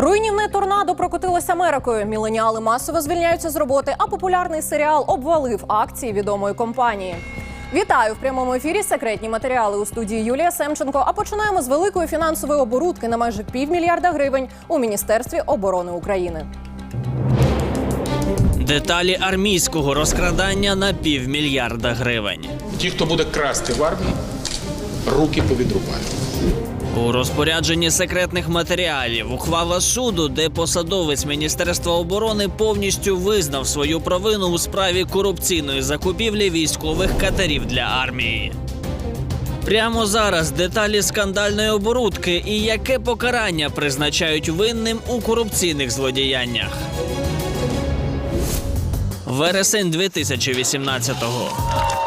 Руйнівне торнадо прокотилось Америкою. Міленіали масово звільняються з роботи, а популярний серіал обвалив акції відомої компанії. Вітаю в прямому ефірі. Секретні матеріали у студії Юлія Семченко. А починаємо з великої фінансової оборудки на майже півмільярда гривень у міністерстві оборони України. Деталі армійського розкрадання на півмільярда гривень. Ті, хто буде красти в армії, руки повідрубають. У розпорядженні секретних матеріалів ухвала суду, де посадовець Міністерства оборони повністю визнав свою провину у справі корупційної закупівлі військових катерів для армії. Прямо зараз деталі скандальної оборудки і яке покарання призначають винним у корупційних злодіяннях. Вересень 2018-го.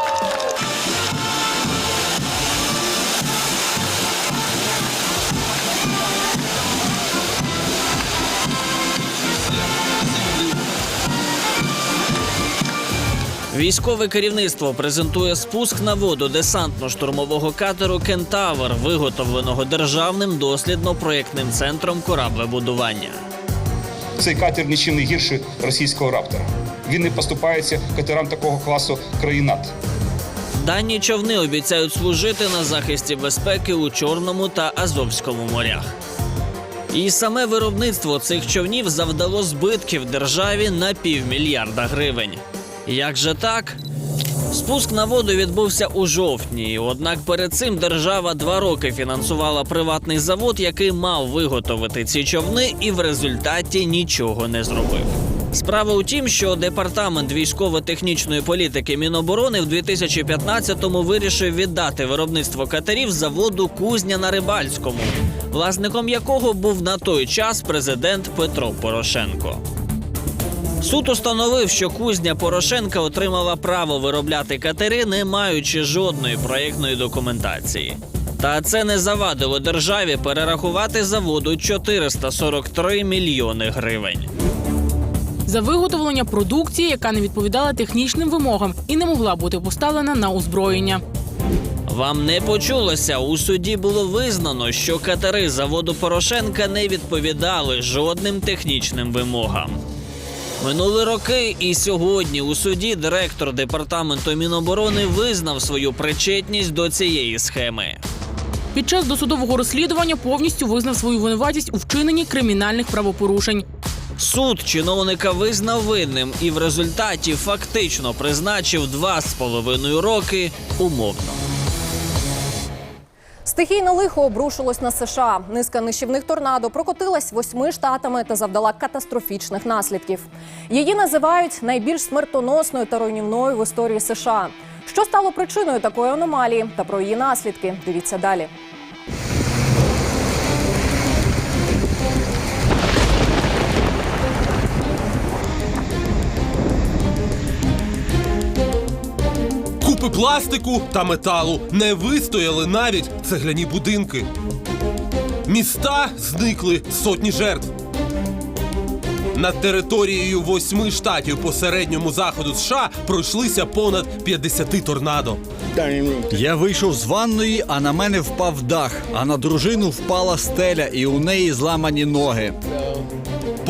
Військове керівництво презентує спуск на воду десантно-штурмового катеру Кентавр, виготовленого державним дослідно-проєктним центром кораблебудування. Цей катер нічим не гірший російського раптора. Він не поступається катерам такого класу країн НАТО. Дані човни обіцяють служити на захисті безпеки у Чорному та Азовському морях. І саме виробництво цих човнів завдало збитків державі на півмільярда гривень. Як же так? Спуск на воду відбувся у жовтні. Однак перед цим держава два роки фінансувала приватний завод, який мав виготовити ці човни, і в результаті нічого не зробив. Справа у тім, що департамент військово-технічної політики Міноборони в 2015-му вирішив віддати виробництво катерів заводу Кузня на Рибальському, власником якого був на той час президент Петро Порошенко. Суд установив, що кузня Порошенка отримала право виробляти катери, не маючи жодної проєктної документації. Та це не завадило державі перерахувати заводу 443 мільйони гривень. за виготовлення продукції, яка не відповідала технічним вимогам і не могла бути поставлена на озброєння. Вам не почулося. У суді було визнано, що катери заводу Порошенка не відповідали жодним технічним вимогам. Минули роки, і сьогодні у суді директор департаменту Міноборони визнав свою причетність до цієї схеми. Під час досудового розслідування повністю визнав свою винуватість у вчиненні кримінальних правопорушень. Суд чиновника визнав винним і в результаті фактично призначив два з половиною роки умовно. Стихійне лихо обрушилось на США. Низка нищівних торнадо прокотилась восьми штатами та завдала катастрофічних наслідків. Її називають найбільш смертоносною та руйнівною в історії США. Що стало причиною такої аномалії та про її наслідки? Дивіться далі. Пластику та металу не вистояли навіть цегляні будинки. Міста зникли сотні жертв. Над територією восьми штатів по середньому заходу США пройшлися понад 50 торнадо. Я вийшов з ванної, а на мене впав дах, а на дружину впала стеля, і у неї зламані ноги.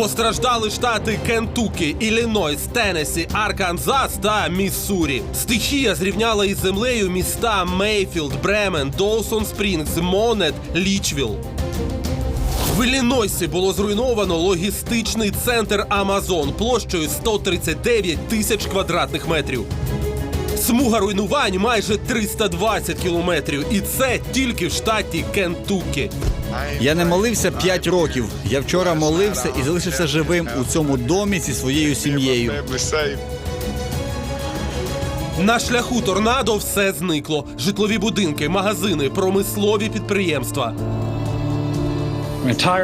Постраждали штати Кентукі, Іллінойс, Теннессі, Арканзас та Міссурі. Стихія зрівняла із землею міста Мейфілд, Бремен, Доусон Спрінгс, Монет, Лічвіл. В Іллінойсі було зруйновано логістичний центр Амазон площею 139 тисяч квадратних метрів. Смуга руйнувань майже 320 кілометрів, і це тільки в штаті Кентукі. Я не молився 5 років. Я вчора молився і залишився живим у цьому домі зі своєю сім'єю. На шляху торнадо все зникло: житлові будинки, магазини, промислові підприємства.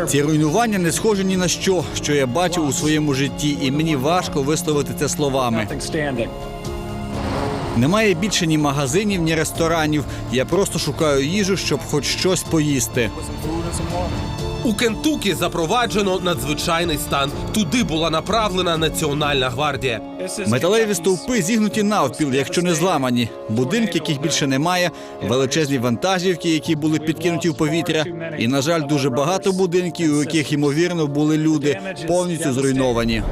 Ці руйнування не схожі ні на що, що я бачив у своєму житті, і мені важко висловити це словами. Немає більше ні магазинів, ні ресторанів. Я просто шукаю їжу, щоб хоч щось поїсти. У Кентукі запроваджено надзвичайний стан. Туди була направлена Національна гвардія. Металеві стовпи зігнуті навпіл, якщо не зламані. Будинки, яких більше немає, величезні вантажівки, які були підкинуті в повітря. І, на жаль, дуже багато будинків, у яких ймовірно були люди, повністю зруйновані.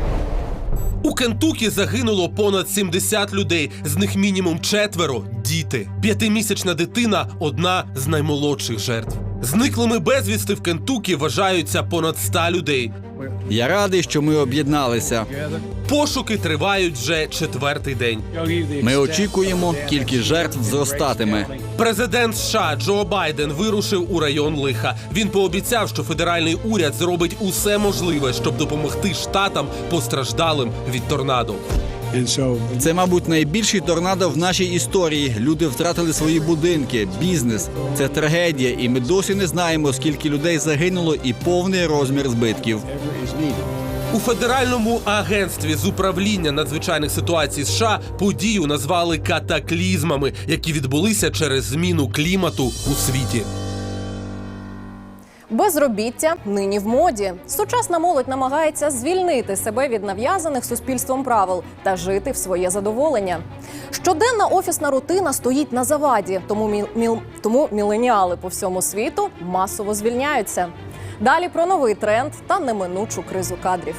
У Кентукі загинуло понад 70 людей, з них мінімум четверо діти. П'ятимісячна дитина одна з наймолодших жертв. Зниклими безвісти в Кентукі вважаються понад 100 людей. Я радий, що ми об'єдналися. Пошуки тривають вже четвертий день. Ми очікуємо, кількість жертв зростатиме. Президент США Джо Байден вирушив у район лиха. Він пообіцяв, що федеральний уряд зробить усе можливе, щоб допомогти штатам постраждалим від торнадо. Це, мабуть, найбільший торнадо в нашій історії. Люди втратили свої будинки, бізнес. Це трагедія, і ми досі не знаємо, скільки людей загинуло і повний розмір збитків. У федеральному агентстві з управління надзвичайних ситуацій США подію назвали катаклізмами, які відбулися через зміну клімату у світі. Безробіття нині в моді. Сучасна молодь намагається звільнити себе від нав'язаних суспільством правил та жити в своє задоволення. Щоденна офісна рутина стоїть на заваді, тому міл, міл- тому міленіали по всьому світу масово звільняються. Далі про новий тренд та неминучу кризу кадрів.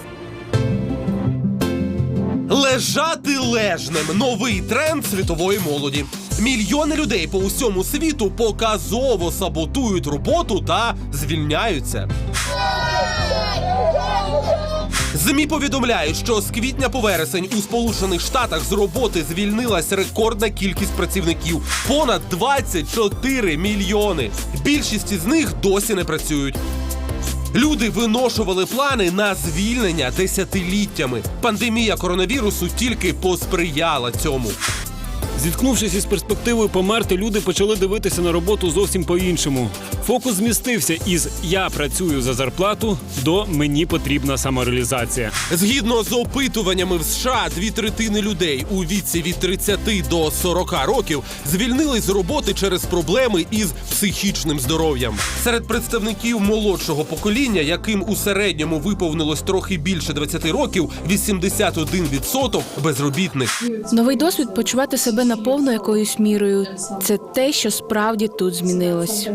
Лежати лежнем новий тренд світової молоді. Мільйони людей по усьому світу показово саботують роботу та звільняються. ЗМІ повідомляють, що з квітня по вересень у Сполучених Штатах з роботи звільнилась рекордна кількість працівників понад 24 мільйони. Більшість із них досі не працюють. Люди виношували плани на звільнення десятиліттями. Пандемія коронавірусу тільки посприяла цьому. Зіткнувшись із перспективою померти, люди почали дивитися на роботу зовсім по-іншому. Фокус змістився із я працюю за зарплату до мені потрібна самореалізація. Згідно з опитуваннями в США, дві третини людей у віці від 30 до 40 років звільнились з роботи через проблеми із психічним здоров'ям. Серед представників молодшого покоління, яким у середньому виповнилось трохи більше 20 років, 81% безробітних. Новий досвід почувати себе наповно якоюсь мірою. Це те, що справді тут змінилось.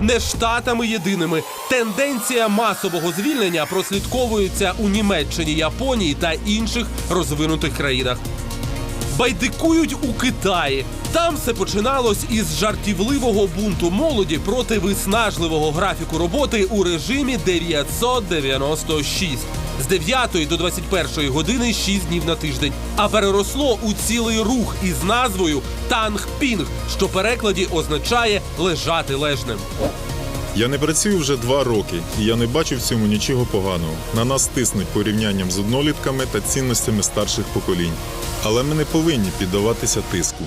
Не штатами єдиними. Тенденція масового звільнення прослідковується у Німеччині, Японії та інших розвинутих країнах. Байдикують у Китаї. Там все починалось із жартівливого бунту молоді проти виснажливого графіку роботи у режимі 996. З 9 до 21 години 6 днів на тиждень, а переросло у цілий рух із назвою Танг-Пінг, що перекладі означає лежати лежнем. Я не працюю вже два роки, і я не бачу в цьому нічого поганого. На нас тиснуть порівнянням з однолітками та цінностями старших поколінь. Але ми не повинні піддаватися тиску.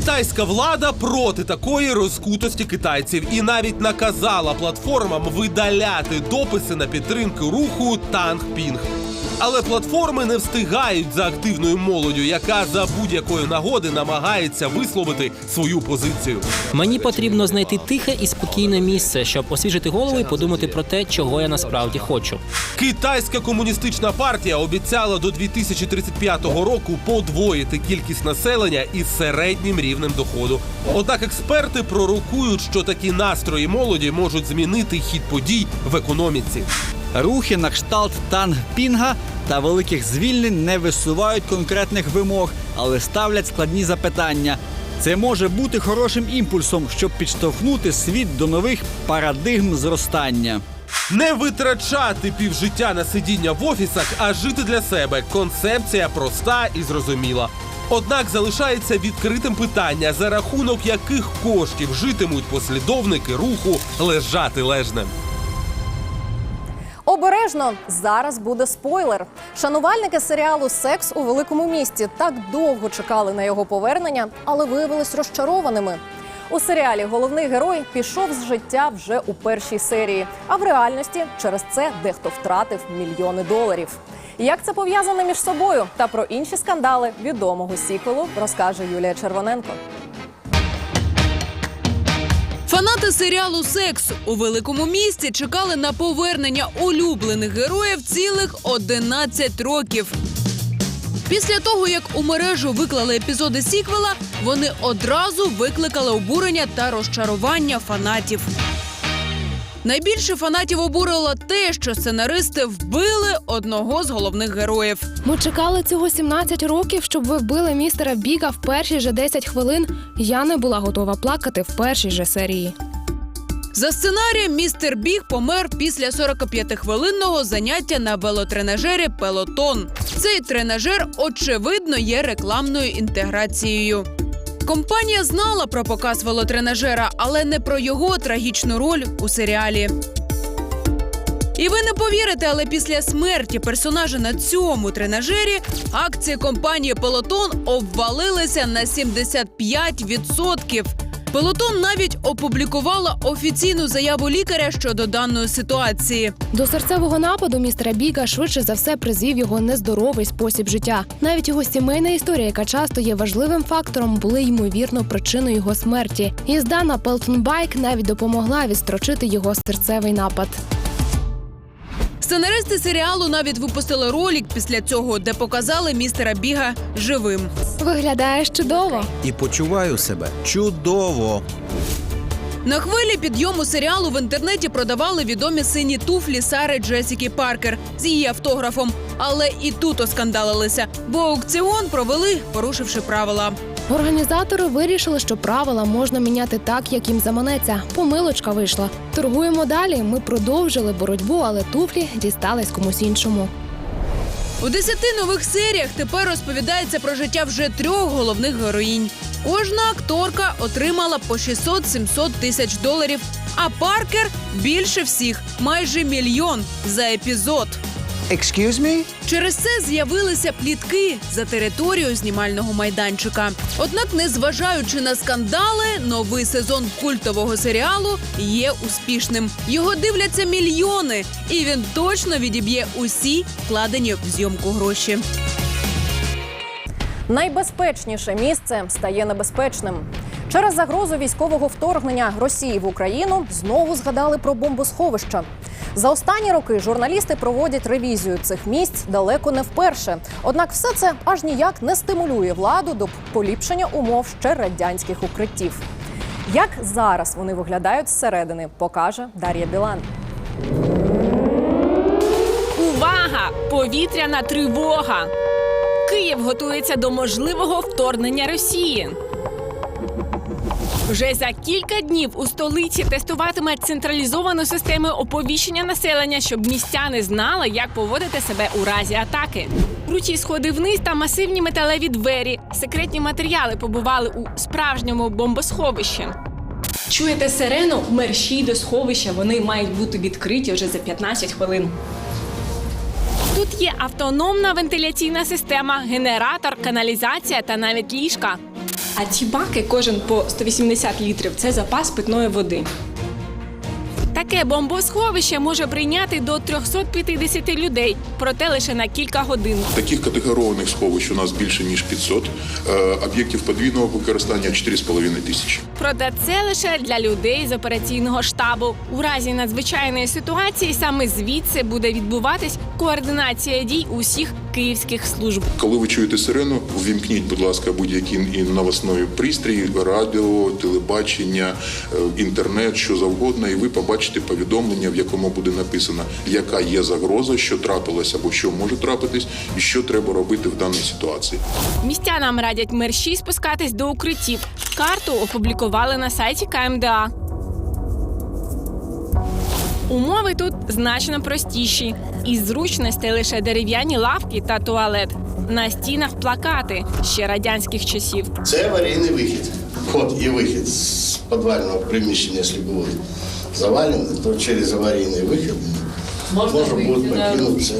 Китайська влада проти такої розкутості китайців і навіть наказала платформам видаляти дописи на підтримку руху Танг-Пінг. Але платформи не встигають за активною молоддю, яка за будь-якої нагоди намагається висловити свою позицію. Мені потрібно знайти тихе і спокійне місце, щоб освіжити голову і подумати про те, чого я насправді хочу. Китайська комуністична партія обіцяла до 2035 року подвоїти кількість населення із середнім рівнем доходу. Однак експерти пророкують, що такі настрої молоді можуть змінити хід подій в економіці. Рухи на кшталт танг-пінга та великих звільнень не висувають конкретних вимог, але ставлять складні запитання. Це може бути хорошим імпульсом, щоб підштовхнути світ до нових парадигм зростання. Не витрачати півжиття на сидіння в офісах, а жити для себе. Концепція проста і зрозуміла. Однак залишається відкритим питання, за рахунок яких коштів житимуть послідовники руху лежати лежнем. Обережно зараз буде спойлер. Шанувальники серіалу Секс у великому місті так довго чекали на його повернення, але виявились розчарованими. У серіалі головний герой пішов з життя вже у першій серії, а в реальності через це дехто втратив мільйони доларів. Як це пов'язане між собою та про інші скандали відомого сіквелу розкаже Юлія Червоненко. Фанати серіалу Секс у великому місті чекали на повернення улюблених героїв цілих 11 років. Після того, як у мережу виклали епізоди сіквела, вони одразу викликали обурення та розчарування фанатів. Найбільше фанатів обурило те, що сценаристи вбили одного з головних героїв. Ми чекали цього 17 років, щоб ви вбили містера Біга в перші же 10 хвилин. Я не була готова плакати в першій же серії. За сценарієм містер Біг помер після 45-хвилинного заняття на велотренажері Пелотон. Цей тренажер, очевидно, є рекламною інтеграцією. Компанія знала про показ велотренажера, але не про його трагічну роль у серіалі. І ви не повірите, але після смерті персонажа на цьому тренажері акції компанії Пелотон обвалилися на 75%. Пелотон навіть опублікувала офіційну заяву лікаря щодо даної ситуації. До серцевого нападу містера Біга швидше за все призвів його нездоровий спосіб життя. Навіть його сімейна історія, яка часто є важливим фактором, були ймовірно причиною його смерті. Їзда на Пелтон Байк навіть допомогла відстрочити його серцевий напад. Сценаристи серіалу навіть випустили ролик після цього, де показали містера Біга живим. Виглядаєш чудово. І почуваю себе чудово. На хвилі підйому серіалу в інтернеті продавали відомі сині туфлі Сари Джесіки Паркер з її автографом. Але і тут оскандалилися, бо аукціон провели, порушивши правила. Організатори вирішили, що правила можна міняти так, як їм заманеться. Помилочка вийшла. Торгуємо далі. Ми продовжили боротьбу, але туфлі дістались комусь іншому. У десяти нових серіях тепер розповідається про життя вже трьох головних героїнь. Кожна акторка отримала по 600-700 тисяч доларів, а Паркер більше всіх майже мільйон за епізод. Excuse me? Через це з'явилися плітки за територію знімального майданчика. Однак, незважаючи на скандали, новий сезон культового серіалу є успішним. Його дивляться мільйони, і він точно відіб'є усі вкладені в зйомку гроші. Найбезпечніше місце стає небезпечним. Через загрозу військового вторгнення Росії в Україну знову згадали про бомбосховища. За останні роки журналісти проводять ревізію цих місць далеко не вперше. Однак все це аж ніяк не стимулює владу до поліпшення умов ще радянських укриттів. Як зараз вони виглядають зсередини, покаже Дар'я Білан. Увага! Повітряна тривога! Київ готується до можливого вторгнення Росії. Вже за кілька днів у столиці тестуватимуть централізовану систему оповіщення населення, щоб містяни знали, як поводити себе у разі атаки. Круті сходи вниз та масивні металеві двері. Секретні матеріали побували у справжньому бомбосховищі. Чуєте сирену? Мерщій до сховища. Вони мають бути відкриті вже за 15 хвилин. Тут є автономна вентиляційна система, генератор, каналізація та навіть ліжка. А ці баки кожен по 180 літрів це запас питної води. Таке бомбосховище може прийняти до 350 людей, проте лише на кілька годин. Таких категорованих сховищ у нас більше ніж 500, е, об'єктів подвійного використання 4,5 тисячі. Проте це лише для людей з операційного штабу. У разі надзвичайної ситуації саме звідси буде відбуватись координація дій усіх київських служб. Коли ви чуєте сирену, ввімкніть, будь ласка, будь-який новосної пристрій, радіо, телебачення, е, інтернет, що завгодно, і ви побачите повідомлення, в якому буде написано, яка є загроза, що трапилось або що може трапитись, і що треба робити в даній ситуації. Містянам радять мерщій спускатись до укриттів. Карту опублікували на сайті КМДА. Умови тут значно простіші. Із зручностей лише дерев'яні лавки та туалет. На стінах плакати ще радянських часів. Це аварійний вихід. Вход і вихід з підвального приміщення, якщо було завалене, то через аварійний вихід можна, буде покинути це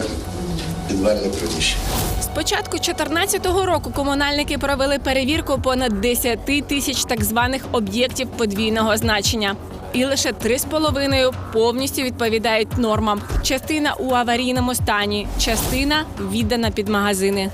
підвальне приміщення. З початку 2014 року комунальники провели перевірку понад 10 тисяч так званих об'єктів подвійного значення. І лише три з половиною повністю відповідають нормам. Частина у аварійному стані, частина віддана під магазини.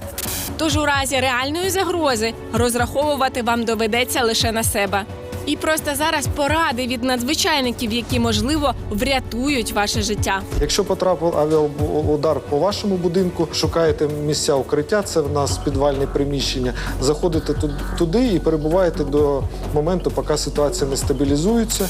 Тож у разі реальної загрози розраховувати вам доведеться лише на себе. І просто зараз поради від надзвичайників, які можливо врятують ваше життя. Якщо потрапив авіаудар по вашому будинку, шукаєте місця укриття, це в нас підвальне приміщення. Заходите ту- туди і перебуваєте до моменту, поки ситуація не стабілізується.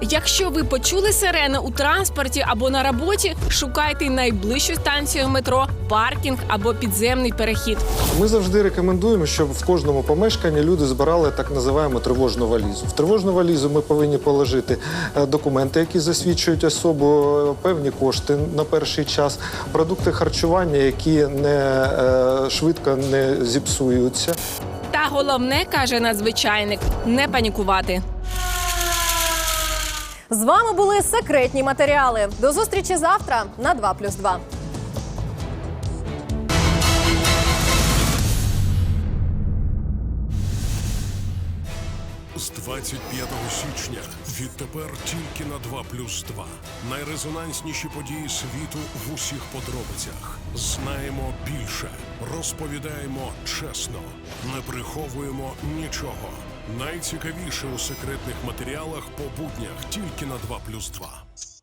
Якщо ви почули сирени у транспорті або на роботі, шукайте найближчу станцію метро, паркінг або підземний перехід. Ми завжди рекомендуємо, щоб в кожному помешканні люди збирали так називаємо тривожну валізу. В тривожну валізу ми повинні положити е, документи, які засвідчують особу, е, певні кошти на перший час, продукти харчування, які не е, швидко не зіпсуються. Та головне каже надзвичайник не панікувати. З вами були секретні матеріали. До зустрічі завтра на 2+,2. З 25 січня відтепер тільки на 2 плюс 2. Найрезонансніші події світу в усіх подробицях. Знаємо більше, розповідаємо чесно, не приховуємо нічого. Найцікавіше у секретних матеріалах по буднях тільки на 2 плюс 2.